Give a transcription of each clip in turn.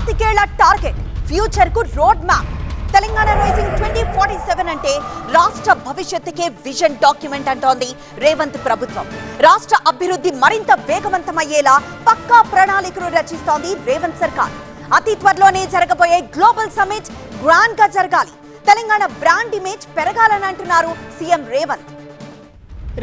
పాతికేళ్ళ target ఫ్యూచర్కు road map. Telangana rising twenty forty seven అంటే రాష్ట్ర భవిష్యత్తుకే vision document అంటోంది రేవంత్ ప్రభుత్వం. రాష్ట్ర అభివృద్ధి మరింత వేగవంతమయ్యేలా పక్కా ప్రణాళికను రచిస్తోంది రేవంత్ సర్కార్. అతి త్వరలోనే జరగబోయే గ్లోబల్ సమిట్ గ్రాండ్గా జరగాలి. తెలంగాణ బ్రాండ్ ఇమేజ్ పెరగాలని అంటున్నారు సీఎం రేవంత్.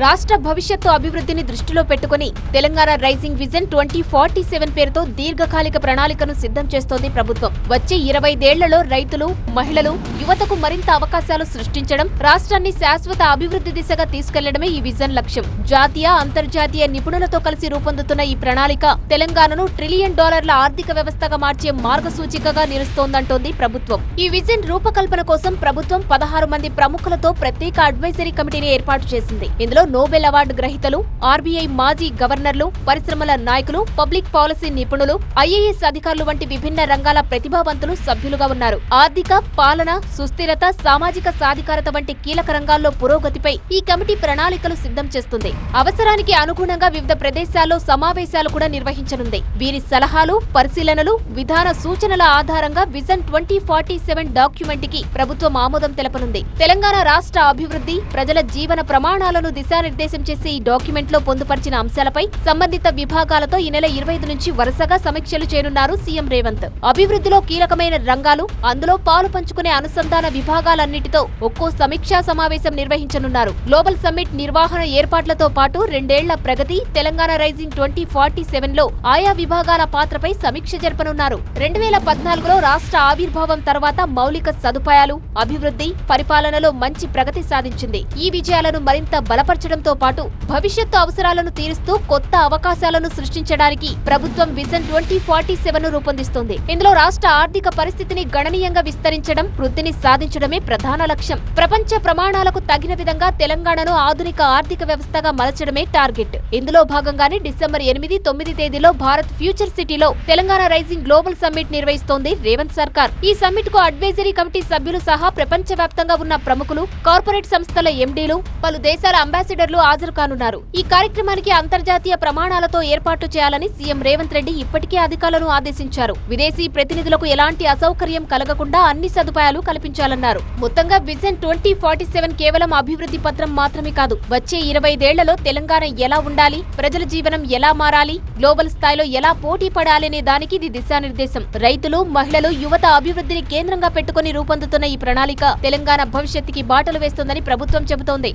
రాష్ట్ర భవిష్యత్తు అభివృద్ధిని దృష్టిలో పెట్టుకుని Telangana rising vision twenty forty seven పేరుతో దీర్ఘకాలిక ప్రణాళికను సిద్ధం చేస్తోంది ప్రభుత్వం. వచ్చే ఇరవైదేళ్ళలో రైతులు మహిళలు యువతకు మరింత అవకాశాలు సృష్టించడం రాష్ట్రాన్ని శాశ్వత అభివృద్ధి దిశగా తీసుకెళ్ళడమే ఈ విజన్ లక్ష్యం. జాతీయ అంతర్జాతీయ నిపుణులతో కలిసి రూపొందుతున్న ఈ ప్రణాళిక తెలంగాణను ట్రిలియన్ డాలర్ల ఆర్థిక వ్యవస్థగా మార్చే మార్గసూచికగా నిలుస్తోందంటోంది ప్రభుత్వం. ఈ విజన్ రూపకల్పన కోసం ప్రభుత్వం పదహారు మంది ప్రముఖులతో ప్రత్యేక అడ్వైజరీ కమిటీని ఏర్పాటు చేసింది. ఇందులో నోబెల్ అవార్డు గ్రహీతలు ఆర్బీఐ మాజీ గవర్నర్లు పరిశ్రమల నాయకులు పబ్లిక్ పాలసీ నిపుణులు ఐఏఎస్ అధికారులు వంటి విభిన్న రంగాల ప్రతిభావంతులు సభ్యులుగా ఉన్నారు. ఆర్థిక పాలన సుస్థిరత సామాజిక సాధికారత వంటి కీలక రంగాల్లో పురోగతిపై ఈ కమిటీ ప్రణాళికలు సిద్ధం చేస్తుంది. అవసరానికి అనుగుణంగా వివిధ ప్రదేశాల్లో సమావేశాలు కూడా నిర్వహించనుంది. వీరి సలహాలు పరిశీలనలు విధాన సూచనల ఆధారంగా విజన్ ట్వంటీ ఫార్టీ సెవెన్ డాక్యుమెంట్కి ప్రభుత్వం ఆమోదం తెలపనుంది. తెలంగాణ రాష్ట్ర అభివృద్ధి ప్రజల జీవన ప్రమాణాలను దిశానిర్దేశం చేసే ఈ డాక్యుమెంట్లో పొందుపరిచిన అంశాలపై సంబంధిత విభాగాలతో ఈ నెల ఇరవై ఐదు నుంచి వరుసగా సమీక్షలు చేయనున్నారు సీఎం రేవంత్. అభివృద్ధిలో కీలకమైన రంగాలు అందులో పాలు పంచుకునే అనుసంధాన విభాగాలన్నిటితో ఒక్కో సమీక్షా సమావేశం నిర్వహించనున్నారు. గ్లోబల్ సమ్మిట్ నిర్వహణ ఏర్పాట్లతో పాటు రెండేళ్ళ ప్రగతి తెలంగాణ రైజింగ్ ట్వంటీ ఫార్టీ సెవెన్లో ఆయా విభాగాల పాత్రపై సమీక్ష జరపనున్నారు. రెండు వేల పద్నాలుగులో రాష్ట్ర ఆవిర్భావం తర్వాత మౌలిక సదుపాయాలు అభివృద్ధి పరిపాలనలో మంచి ప్రగతి సాధించింది. ఈ విజయాలను మరింత బలపరచడంతో పాటు భవిష్యత్తు అవసరాలను తీరుస్తూ కొత్త అవకాశాలను సృష్టించడానికి ప్రభుత్వం విజన్ ట్వంటీ ఫార్టీ సెవెన్ను రూపొందిస్తోంది. ఇందులో రాష్ట్ర ఆర్థిక పరిస్థితిని గణనీయంగా విస్తరించడం వృద్ధిని సాధించడమే ప్రధాన లక్ష్యం. ప్రపంచ ప్రమాణాలకు తగిన విధంగా తెలంగాణను ఆధునిక ఆర్థిక వ్యవస్థగా మలచడమే టార్గెట్. ఇందులో భాగంగానే డిసెంబర్ ఎనిమిది తొమ్మిది తేదీలో భారత్ ఫ్యూచర్ సిటీలో తెలంగాణ రైజింగ్ గ్లోబల్ సమ్మిట్ నిర్వహిస్తోంది రేవంత్ సర్కార్. ఈ సమ్మిట్కు అడ్వైజరీ కమిటీ సభ్యులు సహా ప్రపంచ వ్యాప్తంగా ఉన్న ప్రముఖులు కార్పొరేట్ సంస్థల ఎండీలు పలు దేశాల అంబాసిడర్లు హాజరు కానున్నారు. ఈ కార్యక్రమానికి అంతర్జాతీయ ప్రమాణాలతో ఏర్పాటు చేయాలని సీఎం రేవంత్ రెడ్డి ఇప్పటికే అధికారులను ఆదేశించారు. విదేశీ ప్రతినిధులకు ఎలాంటి అసౌకర్యం కలగకుండా అన్ని సదుపాయాలు కల్పించాలన్నారు. మొత్తంగా విజన్ ట్వంటీ ఫార్టీ సెవెన్ కేవలం అభివృద్ధి పత్రం మాత్రమే కాదు వచ్చే ఇరవైదేళ్ళలో తెలంగాణ ఎలా ఉండాలి ప్రజల జీవనం ఎలా మారాలి గ్లోబల్ స్థాయిలో ఎలా పోటీ పడాలనే దానికి ఇది దిశానిర్దేశం. రైతులు మహిళలు యువత అభివృద్ధిని కేంద్రంగా పెట్టుకుని రూపొందుతున్న ఈ ప్రణాళిక తెలంగాణ భవిష్యత్తుకి బాటలు వేస్తుందని ప్రభుత్వం చెబుతోంది.